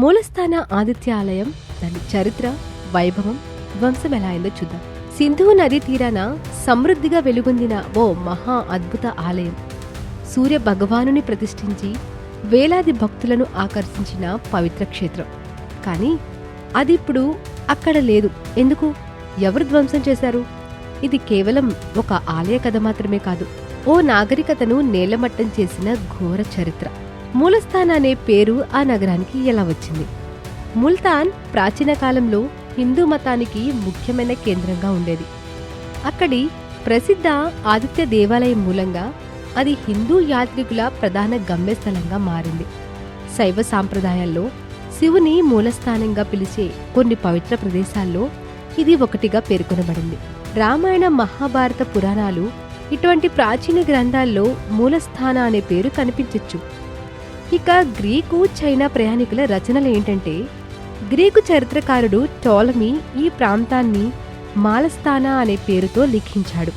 మూలస్థాన ఆదిత్య ఆలయం దాని చరిత్ర వైభవం ధ్వంసం ఎలా అయిందో చూద్దాం. సింధు నదీ తీరాన సమృద్ధిగా వెలుగొందిన ఓ మహా అద్భుత ఆలయం. సూర్య భగవానుని ప్రతిష్ఠించి వేలాది భక్తులను ఆకర్షించిన పవిత్ర క్షేత్రం. కానీ అది ఇప్పుడు అక్కడ లేదు. ఎందుకు? ఎవరు ధ్వంసం చేశారు? ఇది కేవలం ఒక ఆలయ కథ మాత్రమే కాదు. ఓ నాగరికతను నేలమట్టం చేసిన ఘోర చరిత్ర. మూలస్థాన్ అనే పేరు ఆ నగరానికి ఎలా వచ్చింది. ముల్తాన్ ప్రాచీన కాలంలో హిందూ మతానికి ముఖ్యమైన కేంద్రంగా ఉండేది. అక్కడి ప్రసిద్ధ ఆదిత్య దేవాలయం మూలంగా అది హిందూ యాత్రికుల ప్రధాన గమ్యస్థలంగా మారింది. శైవ సాంప్రదాయాల్లో శివుని మూలస్థానంగా పిలిచే కొన్ని పవిత్ర ప్రదేశాల్లో ఇది ఒకటిగా పేర్కొనబడింది. రామాయణ మహాభారత పురాణాలు ఇటువంటి ప్రాచీన గ్రంథాల్లో మూలస్థాన అనే పేరు కనిపించొచ్చు. ఇక గ్రీకు చైనా ప్రయాణికుల రచనలు ఏంటంటే గ్రీకు చరిత్రకారుడు టోలమీ ఈ ప్రాంతాన్ని మాలస్థానా అనే పేరుతో లిఖించాడు.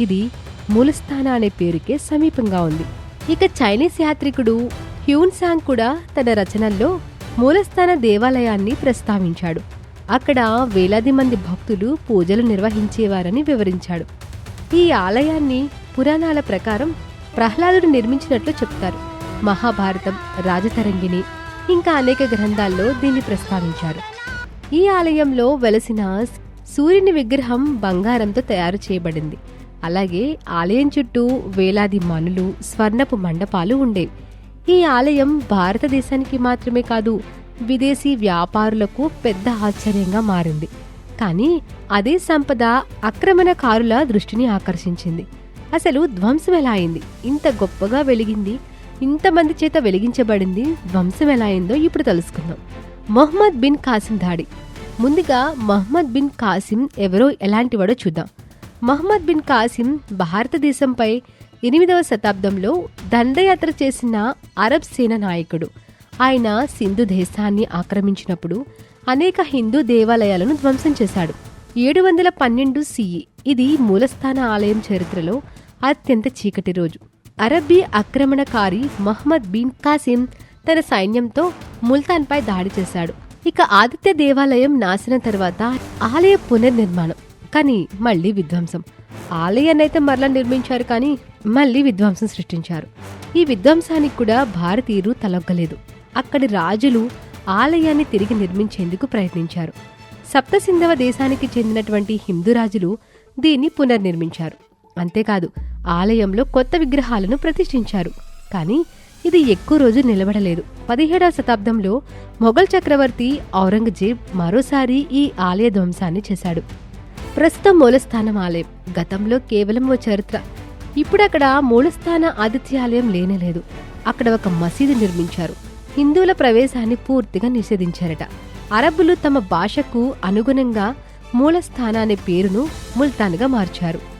ఇది మూలస్థానా అనే పేరుకే సమీపంగా ఉంది. ఇక చైనీస్ యాత్రికుడు హ్యూన్సాంగ్ కూడా తన రచనల్లో మూలస్థాన దేవాలయాన్ని ప్రస్తావించాడు. అక్కడ వేలాది మంది భక్తులు పూజలు నిర్వహించేవారని వివరించాడు. ఈ ఆలయాన్ని పురాణాల ప్రకారం ప్రహ్లాదుడు నిర్మించినట్లు చెప్తారు. మహాభారతం రాజతరంగిణి ఇంకా అనేక గ్రంథాల్లో దీన్ని ప్రస్తావించారు. ఈ ఆలయంలో వెలసిన సూర్యుని విగ్రహం బంగారంతో తయారు చేయబడింది. అలాగే ఆలయం చుట్టూ వేలాది మనులు స్వర్ణపు మండపాలు ఉండేవి. ఈ ఆలయం భారతదేశానికి మాత్రమే కాదు విదేశీ వ్యాపారులకు పెద్ద ఆశ్చర్యంగా మారింది. కానీ అదే సంపద ఆక్రమణకారుల దృష్టిని ఆకర్షించింది. అసలు ధ్వంసం ఎలా అయింది? ఇంత గొప్పగా వెలిగింది ఇంతమంది చేత వెలిగించబడింది ధ్వంసం ఎలా అయిందో ఇప్పుడు తెలుసుకుందాం. మొహమ్మద్ బిన్ కాసిం దాడి. ముందుగా మహమ్మద్ బిన్ కాసిం ఎవరో ఎలాంటివాడో చూద్దాం. మహమ్మద్ బిన్ కాసిం భారతదేశంపై ఎనిమిదవ శతాబ్దంలో దండయాత్ర చేసిన అరబ్ సేన నాయకుడు. ఆయన సింధు దేశాన్ని ఆక్రమించినప్పుడు అనేక హిందూ దేవాలయాలను ధ్వంసం చేశాడు. ఏడు వందల పన్నెండు సిఈ. ఇది మూలస్థాన ఆలయం చరిత్రలో అత్యంత చీకటి రోజు. అరబ్బీ ఆక్రమణకారి మహ్మద్ బిన్ కాసిం తన సైన్యంతో ముల్తాన్పై దాడి చేశాడు. ఇక ఆదిత్య దేవాలయం నాశనం తర్వాత ఆలయ పునర్నిర్మాణం కానీ మళ్ళీ విధ్వంసం. ఆలయాన్నైతే మరలా నిర్మించారు కానీ మళ్ళీ విధ్వంసం సృష్టించారు. ఈ విధ్వంసానికి కూడా భారతీయులు తలొగ్గలేదు. అక్కడి రాజులు ఆలయాన్ని తిరిగి నిర్మించేందుకు ప్రయత్నించారు. సప్తసింధవ దేశానికి చెందినటువంటి హిందూ రాజులు దీన్ని పునర్నిర్మించారు. అంతేకాదు ఆలయంలో కొత్త విగ్రహాలను ప్రతిష్ఠించారు. కానీ ఇది ఎక్కువ రోజు నిలబడలేదు. పదిహేడవ శతాబ్దంలో మొఘల్ చక్రవర్తి ఔరంగజేబ్ మరోసారి ఈ ఆలయ ధ్వంసాన్ని చేశాడు. ప్రస్తుతం మూలస్థానం ఆలయం. గతంలో కేవలం ఓ చరిత్ర. ఇప్పుడు అక్కడ మూలస్థాన ఆదిత్యాలయం లేనేలేదు అక్కడ ఒక మసీదు నిర్మించారు. హిందువుల ప్రవేశాన్ని పూర్తిగా నిషేధించారట. అరబ్బులు తమ భాషకు అనుగుణంగా మూలస్థాన అనే పేరును ముల్తాన్గా మార్చారు.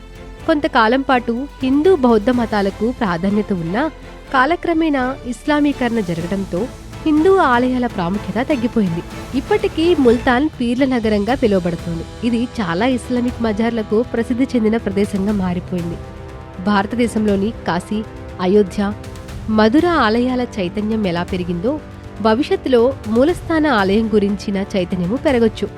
కొంతకాలం పాటు హిందూ బౌద్ధ మతాలకు ప్రాధాన్యత ఉన్నా కాలక్రమేణా ఇస్లామీకరణ జరగడంతో హిందూ ఆలయాల ప్రాముఖ్యత తగ్గిపోయింది. ఇప్పటికీ ముల్తాన్ పీర్ల నగరంగా పిలువబడుతుంది. ఇది చాలా ఇస్లామిక్ మజార్లకు ప్రసిద్ధి చెందిన ప్రదేశంగా మారిపోయింది. భారతదేశంలోని కాశీ అయోధ్య మధుర ఆలయాల చైతన్యం ఎలా పెరిగిందో భవిష్యత్తులో మూలస్థాన ఆలయం గురించిన చైతన్యము పెరగొచ్చు.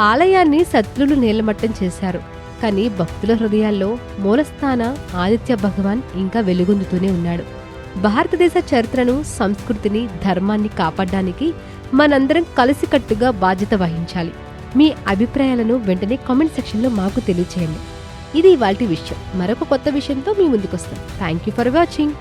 ఆలయాన్ని శత్రులు నేలమట్టం చేశారు. కానీ భక్తుల హృదయాల్లో మూలస్థాన ఆదిత్య భగవాన్ ఇంకా వెలుగొందుతూనే ఉన్నాడు. భారతదేశ చరిత్రను సంస్కృతిని ధర్మాన్ని కాపాడడానికి మనందరం కలిసికట్టుగా బాధ్యత వహించాలి. మీ అభిప్రాయాలను వెంటనే కామెంట్ సెక్షన్లో మాకు తెలియచేయండి. ఇది ఇవాళ విషయం. మరొక కొత్త విషయంతో మీ ముందుకొస్తాం. Thank you for watching